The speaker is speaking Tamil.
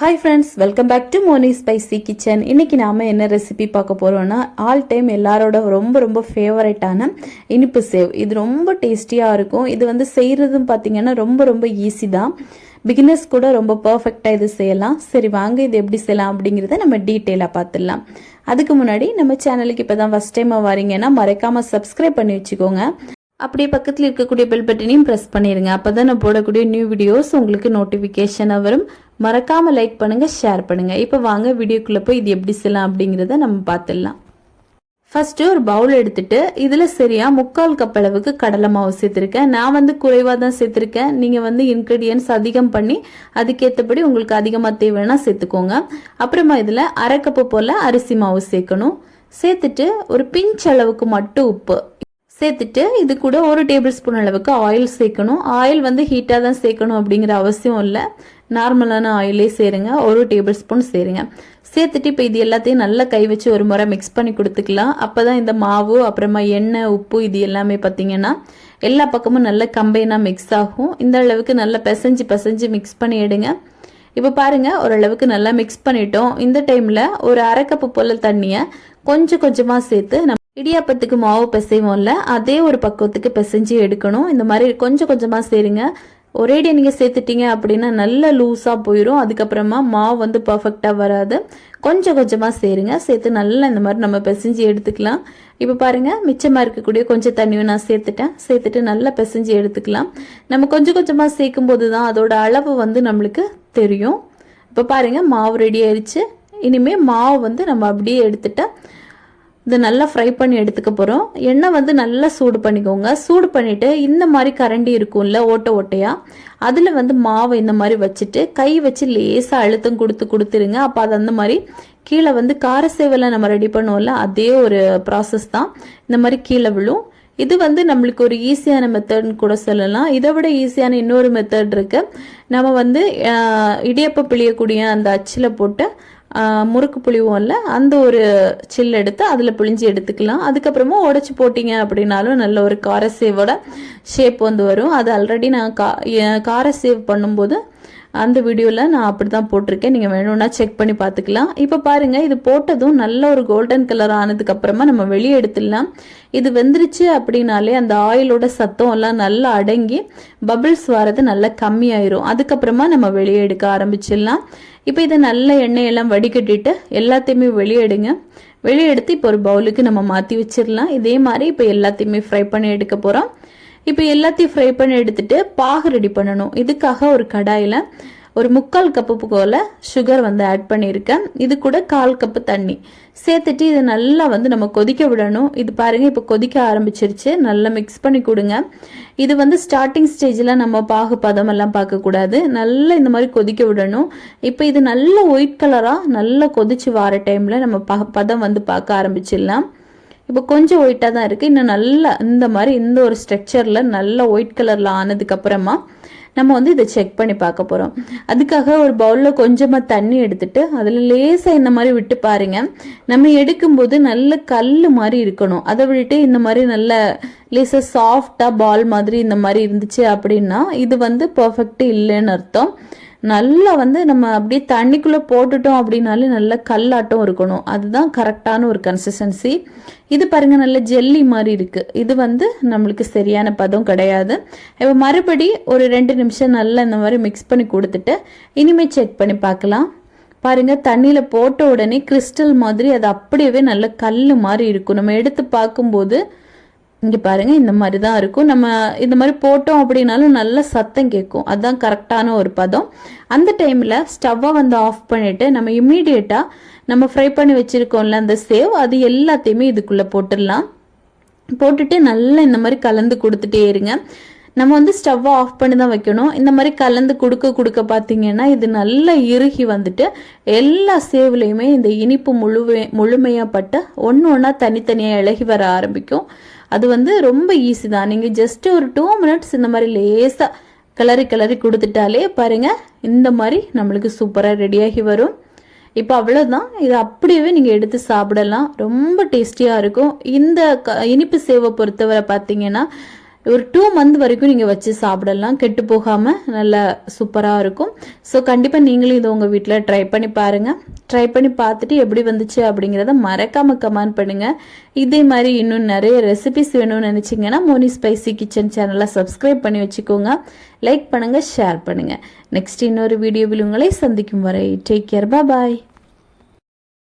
Hi friends welcome back to Moni spicy kitchen இன்னைக்கு நாம என்ன ரெசிபி பார்க்க போறோம்னா ஆல் டைம் எல்லாரோட ரொம்ப ரொம்ப ஃபேவரட்டான இனிப்பு சேவ். இது ரொம்ப டேஸ்டியாக இருக்கும். இது வந்து செய்கிறதும் பார்த்தீங்கன்னா ரொம்ப ரொம்ப ஈஸி தான். பிகினர்ஸ் கூட ரொம்ப பர்ஃபெக்டாக இது செய்யலாம். சரி வாங்க இது எப்படி செய்யலாம் அப்படிங்கிறத நம்ம டீட்டெயிலாக பார்த்துடலாம் அதுக்கு முன்னாடி நம்ம சேனலுக்கு இப்போ தான் ஃபஸ்ட் டைமாக வரீங்கன்னா மறக்காமல் சப்ஸ்கிரைப் பண்ணி வச்சுக்கோங்க. அப்படியே பக்கத்தில் இருக்கக்கூடிய பெல் பட்டனையும் ப்ரெஸ் பண்ணிடுங்க அப்போ தான் நான் போடக்கூடிய நியூ வீடியோஸ் உங்களுக்கு நோட்டிஃபிகேஷனாக வரும். மறக்காமல் லைக் பண்ணுங்கள் ஷேர் பண்ணுங்கள் இப்போ வாங்க வீடியோக்குள்ளே போய் இது எப்படி செய்யலாம் அப்படிங்கிறத நம்ம பார்த்துடலாம். ஃபர்ஸ்ட் ஒரு பவுல் எடுத்துட்டு இதில் சரியா முக்கால் கப் அளவுக்கு கடலை மாவு சேர்த்துருக்கேன். நான் வந்து குறைவாக தான் சேர்த்துருக்கேன். நீங்கள் வந்து இன்க்ரீடியன்ஸ் அதிகம் பண்ணி அதுக்கேற்றபடி உங்களுக்கு அதிகமாக தேவைன்னா சேர்த்துக்கோங்க. அப்புறமா இதில் அரை கப்பு போல் அரிசி மாவு சேர்க்கணும். சேர்த்துட்டு ஒரு பிஞ்ச் அளவுக்கு மட்டும் உப்பு. சேர்த்துட்டு இது கூட ஒரு டேபிள் ஸ்பூன் அளவுக்கு ஆயில் சேர்க்கணும். ஆயில் வந்து ஹீட்டாக தான் சேர்க்கணும் அப்படிங்கிற அவசியம் இல்லை. நார்மலான ஆயிலே சேருங்க. ஒரு டேபிள் ஸ்பூன் சேருங்க. சேர்த்துட்டு இப்போ இது எல்லாத்தையும் நல்லா கை வச்சு ஒரு முறை மிக்ஸ் பண்ணி கொடுத்துக்கலாம். அப்போ தான் இந்த மாவு அப்புறமா எண்ணெய் உப்பு இது எல்லாமே பார்த்தீங்கன்னா எல்லா பக்கமும் நல்ல கம்பைனாக மிக்ஸ் ஆகும். இந்த அளவுக்கு நல்லா பிசைஞ்சு பிசைஞ்சு மிக்ஸ் பண்ணி எடுங்க. இப்போ பாருங்கள் ஓரளவுக்கு நல்லா மிக்ஸ் பண்ணிட்டோம். இந்த டைமில் ஒரு அரை கப்பு போல் தண்ணியை கொஞ்சம் கொஞ்சமாக சேர்த்து இடியாப்பத்துக்கு மாவு பிசைவோம்ல அதே ஒரு பக்குவத்துக்கு பிசைஞ்சு எடுக்கணும். இந்த மாதிரி கொஞ்சம் கொஞ்சமாக சேருங்க. ஒரேடியாக நீங்கள் சேர்த்துட்டீங்க அப்படின்னா நல்ல லூஸாக போயிடும் அதுக்கப்புறமா மாவு வந்து பர்ஃபெக்டாக வராது. கொஞ்சம் கொஞ்சமாக சேருங்க. சேர்த்து நல்லா இந்த மாதிரி நம்ம பிசைஞ்சு எடுத்துக்கலாம். இப்போ பாருங்கள் மிச்சமாக இருக்கக்கூடிய கொஞ்சம் தண்ணியும் நான் சேர்த்துட்டேன். சேர்த்துட்டு நல்லா பிசைஞ்சு எடுத்துக்கலாம். நம்ம கொஞ்சம் கொஞ்சமாக சேர்க்கும் போது தான் அதோட அளவு வந்து நம்மளுக்கு தெரியும். இப்போ பாருங்கள் மாவு ரெடி ஆயிடுச்சு இனிமேல் மாவு வந்து நம்ம அப்படியே எடுத்துட்டா இதை நல்லா ஃப்ரை பண்ணி எடுத்துக்க போகிறோம் எண்ணெய் வந்து நல்லா சூடு பண்ணிக்கோங்க. சூடு பண்ணிவிட்டு இந்த மாதிரி கரண்டி இருக்கும்ல ஓட்டை ஓட்டையாக அதில் வந்து மாவை இந்த மாதிரி வச்சுட்டு கை வச்சு லேசாக அழுத்தம் கொடுத்து கொடுத்துருங்க. அப்போ அது அந்த மாதிரி கீழே வந்து கார சேவலை நம்ம ரெடி பண்ணுவோம்ல அதே ஒரு ப்ராசஸ் தான். இந்த மாதிரி கீழே விழும். இது வந்து நம்மளுக்கு ஒரு ஈஸியான மெத்தட்னு கூட சொல்லலாம். இதை விட ஈஸியான இன்னொரு மெத்தட் இருக்குது நம்ம வந்து இடியப்ப பிழியக்கூடிய அந்த அச்சில் போட்டு முறுக்கு புளிவோம்ல அந்த ஒரு சில் எடுத்து அதில் பிழிஞ்சு எடுத்துக்கலாம். அதுக்கப்புறமா உடச்சி போட்டிங்க அப்படின்னாலும் நல்ல ஒரு கார சேவோட ஷேப் வந்து வரும். அது ஆல்ரெடி நான் கா கார சேவ் பண்ணும்போது அந்த வீடியோவில் நான் அப்படி தான் போட்டிருக்கேன். நீங்கள் வேணும்னா செக் பண்ணி பார்த்துக்கலாம். இப்போ பாருங்கள் இது போட்டதும் நல்ல ஒரு கோல்டன் கலர் ஆனதுக்கப்புறமா நம்ம வெளியே எடுத்துடலாம். இது வெந்துருச்சு அப்படின்னாலே அந்த ஆயிலோட சத்தம் எல்லாம் நல்லா அடங்கி பபிள்ஸ் வரது நல்லா கம்மியாயிரும். அதுக்கப்புறமா நம்ம வெளியே எடுக்க ஆரம்பிச்சிடலாம். இப்போ இதை நல்ல எண்ணெயெல்லாம் வடிகட்டிட்டு எல்லாத்தையுமே வெளியே எடுங்க வெளியே எடுத்து இப்போ ஒரு பவுலுக்கு நம்ம மாற்றி வச்சிடலாம். இதே மாதிரி இப்போ எல்லாத்தையுமே ஃப்ரை பண்ணி எடுக்க போகிறோம் இப்போ எல்லாத்தையும் ஃப்ரை பண்ணி எடுத்துட்டு பாகு ரெடி பண்ணணும். இதுக்காக ஒரு கடாயில் ஒரு முக்கால் கப்பு போல சுகர் வந்து ஆட் பண்ணியிருக்கேன். இது கூட கால் கப்பு தண்ணி. சேர்த்துட்டு இதை நல்லா வந்து நம்ம கொதிக்க விடணும். இது பாருங்க இப்போ கொதிக்க ஆரம்பிச்சிருச்சு. நல்லா மிக்ஸ் பண்ணி கொடுங்க. இது வந்து ஸ்டார்டிங் ஸ்டேஜில் நம்ம பாகு பதம் எல்லாம் பார்க்கக்கூடாது நல்லா இந்த மாதிரி கொதிக்க விடணும். இப்போ இது நல்ல ஒயிட் கலராக நல்லா கொதிச்சு வார டைமில் நம்ம ப பதம் வந்து பார்க்க ஆரம்பிச்சிடலாம். இப்போ கொஞ்சம் ஒயிட்டாக தான் இருக்குது இன்னும் நல்லா இந்த மாதிரி இந்த ஒரு ஸ்ட்ரக்சரில் நல்லா ஒயிட் கலரில் ஆனதுக்கப்புறமா நம்ம வந்து இதை செக் பண்ணி பார்க்க போகிறோம் அதுக்காக ஒரு பவுலில் கொஞ்சமாக தண்ணி எடுத்துட்டு அதில் லேசாக இந்த மாதிரி விட்டு பாருங்க. நம்ம எடுக்கும்போது நல்ல கல் மாதிரி இருக்கணும். அதை விட்டுட்டு இந்த மாதிரி நல்ல லேசாக சாஃப்டாக பால் மாதிரி இந்த மாதிரி இருந்துச்சு அப்படின்னா இது வந்து பர்ஃபெக்ட் இல்லைன்னு அர்த்தம். நல்லா வந்து நம்ம அப்படியே தண்ணிக்குள்ளே போட்டுட்டோம் அப்படின்னாலே நல்ல கல்லாட்டம் இருக்கணும். அதுதான் கரெக்டான ஒரு கன்சிஸ்டன்சி இது பாருங்கள் நல்ல ஜெல்லி மாதிரி இருக்குது இது வந்து நம்மளுக்கு சரியான பதம் கிடையாது. இப்போ மறுபடி ஒரு ரெண்டு நிமிஷம் நல்லா இந்த மாதிரி மிக்ஸ் பண்ணி கொடுத்துட்டு இனிமேல் செக் பண்ணி பார்க்கலாம். பாருங்கள் தண்ணியில் போட்ட உடனே கிறிஸ்டல் மாதிரி அது அப்படியே நல்ல கல் மாதிரி இருக்கும். நம்ம எடுத்து பார்க்கும்போது இங்கே பாருங்க இந்த மாதிரி தான் இருக்கும். நம்ம இந்த மாதிரி போட்டோம் அப்படின்னாலும் நல்ல சத்தம் கேட்கும். அதுதான் கரெக்டான ஒரு பதம். அந்த டைமில் ஸ்டவ்வை வந்து ஆஃப் பண்ணிவிட்டு நம்ம இம்மீடியட்டாக நம்ம ஃப்ரை பண்ணி வச்சுருக்கோம்ல அந்த சேவ் அது எல்லாத்தையுமே இதுக்குள்ளே போட்டுடலாம். போட்டுட்டு நல்லா இந்த மாதிரி கலந்து கொடுத்துட்டே இருங்க. நம்ம வந்து ஸ்டவ்வை ஆஃப் பண்ணி தான் வைக்கணும். இந்த மாதிரி கலந்து கொடுக்க கொடுக்க பார்த்தீங்கன்னா இது நல்லா இறுகி வந்துட்டு எல்லா சேவ்லையுமே இந்த இனிப்பு முழுவே முழுமையாக பட்டு ஒன்று ஒன்றா தனித்தனியாக இழகி வர ஆரம்பிக்கும். அது வந்து ரொம்ப ஈஸி தான். நீங்கள் ஜஸ்ட் ஒரு டூ மினிட்ஸ் இந்த மாதிரி லேசாக கிளறி கிளறி கொடுத்துட்டாலே பாருங்கள் இந்த மாதிரி நம்மளுக்கு சூப்பராக ரெடியாகி வரும். இப்போ அவ்வளோதான் இது அப்படியே நீங்கள் எடுத்து சாப்பிடலாம். ரொம்ப டேஸ்டியாக இருக்கும். இந்த க இனிப்பு சேவை பொறுத்தவரை பார்த்தீங்கன்னா ஒரு டூ மந்த் வரைக்கும் நீங்கள் வச்சு சாப்பிடலாம். கெட்டு போகாமல் நல்லா சூப்பராக இருக்கும். ஸோ கண்டிப்பாக நீங்களும் இதை உங்கள் வீட்டில் ட்ரை பண்ணி பாருங்கள் ட்ரை பண்ணி பார்த்துட்டு எப்படி வந்துச்சு அப்படிங்கிறத மறக்காமல் கமெண்ட் பண்ணுங்கள் இதே மாதிரி இன்னும் நிறைய ரெசிபிஸ் வேணும்னு நினச்சிங்கன்னா மோனி ஸ்பைசி கிச்சன் சேனலை சப்ஸ்கிரைப் பண்ணி வச்சுக்கோங்க. லைக் பண்ணுங்கள் ஷேர் பண்ணுங்கள் நெக்ஸ்ட் இன்னொரு வீடியோவில் உங்களை சந்திக்கும் வரை டேக் கேர் பாய்